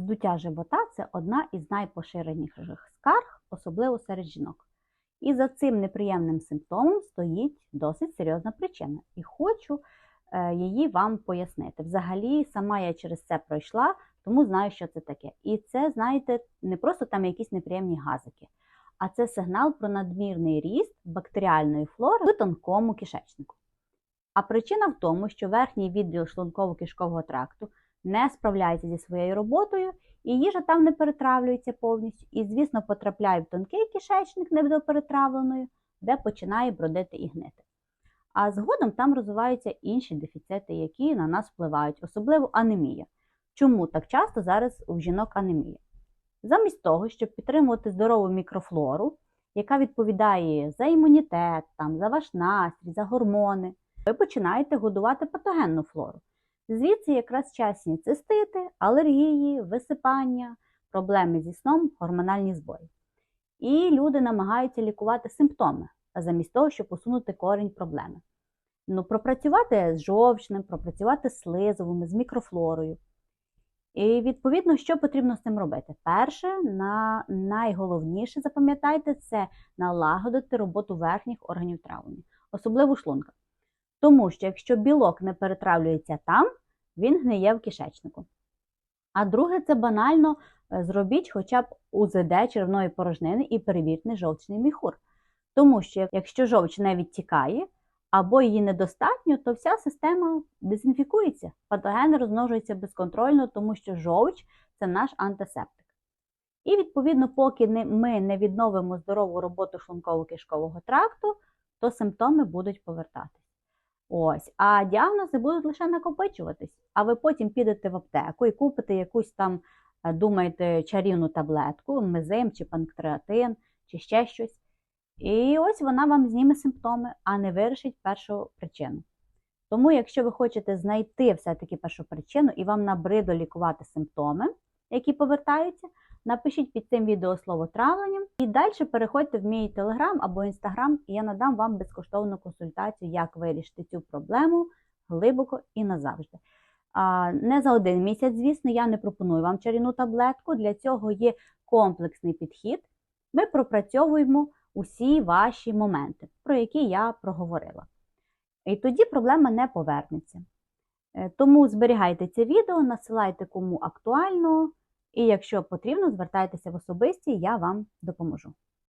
Здуття живота це одна із найпоширеніших скарг, особливо серед жінок. І за цим неприємним симптомом стоїть досить серйозна причина. І хочу е, її вам пояснити. Взагалі, сама я через це пройшла, тому знаю, що це таке. І це, знаєте, не просто там якісь неприємні газики, а це сигнал про надмірний ріст бактеріальної флори в тонкому кишечнику. А причина в тому, що верхній відділ шлунково-кишкового тракту не справляється зі своєю роботою, і їжа там не перетравлюється повністю, і, звісно, потрапляє в тонкий кишечник недоперетравленою, де починає бродити і гнити. А згодом там розвиваються інші дефіцити, які на нас впливають, особливо анемія. Чому так часто зараз у жінок анемія? Замість того, щоб підтримувати здорову мікрофлору, яка відповідає за імунітет, там, за ваш настрій, за гормони, ви починаєте годувати патогенну флору. Звідси якраз частні цистити, алергії, висипання, проблеми зі сном, гормональні збої. І люди намагаються лікувати симптоми, замість того, щоб усунути корінь проблеми. Ну, пропрацювати з жовчним, пропрацювати з слизовими, з мікрофлорою. І відповідно, що потрібно з цим робити? Перше, на найголовніше, запам'ятайте, це налагодити роботу верхніх органів травлення, особливо шлунка. Тому що якщо білок не перетравлюється там, він гниє в кишечнику. А друге, це банально е, зробіть хоча б УЗД червної порожнини і перевірте жовчний міхур. Тому що якщо жовч не відтікає або її недостатньо, то вся система дезінфікується, патогени розмножуються безконтрольно, тому що жовч це наш антисептик. І, відповідно, поки ми не відновимо здорову роботу шлунково-кишкового тракту, то симптоми будуть повертатись. Ось, а діагнози будуть лише накопичуватись. А ви потім підете в аптеку і купите якусь там, е, думаєте, чарівну таблетку, мезим чи панктреатин, чи ще щось. І ось вона вам зніме симптоми, а не вирішить першу причину. Тому, якщо ви хочете знайти все-таки першу причину і вам набридло лікувати симптоми, які повертаються, напишіть під цим відео слово травленням і далі переходьте в мій телеграм або інстаграм, і я надам вам безкоштовну консультацію, як вирішити цю проблему глибоко і назавжди. А, Не за один місяць, звісно, я не пропоную вам чарівну таблетку. Для цього є комплексний підхід. Ми пропрацьовуємо усі ваші моменти, про які я проговорила. І тоді проблема не повернеться. Е, Тому зберігайте це відео, насилайте кому актуально, і якщо потрібно, звертайтеся в особисті, я вам допоможу.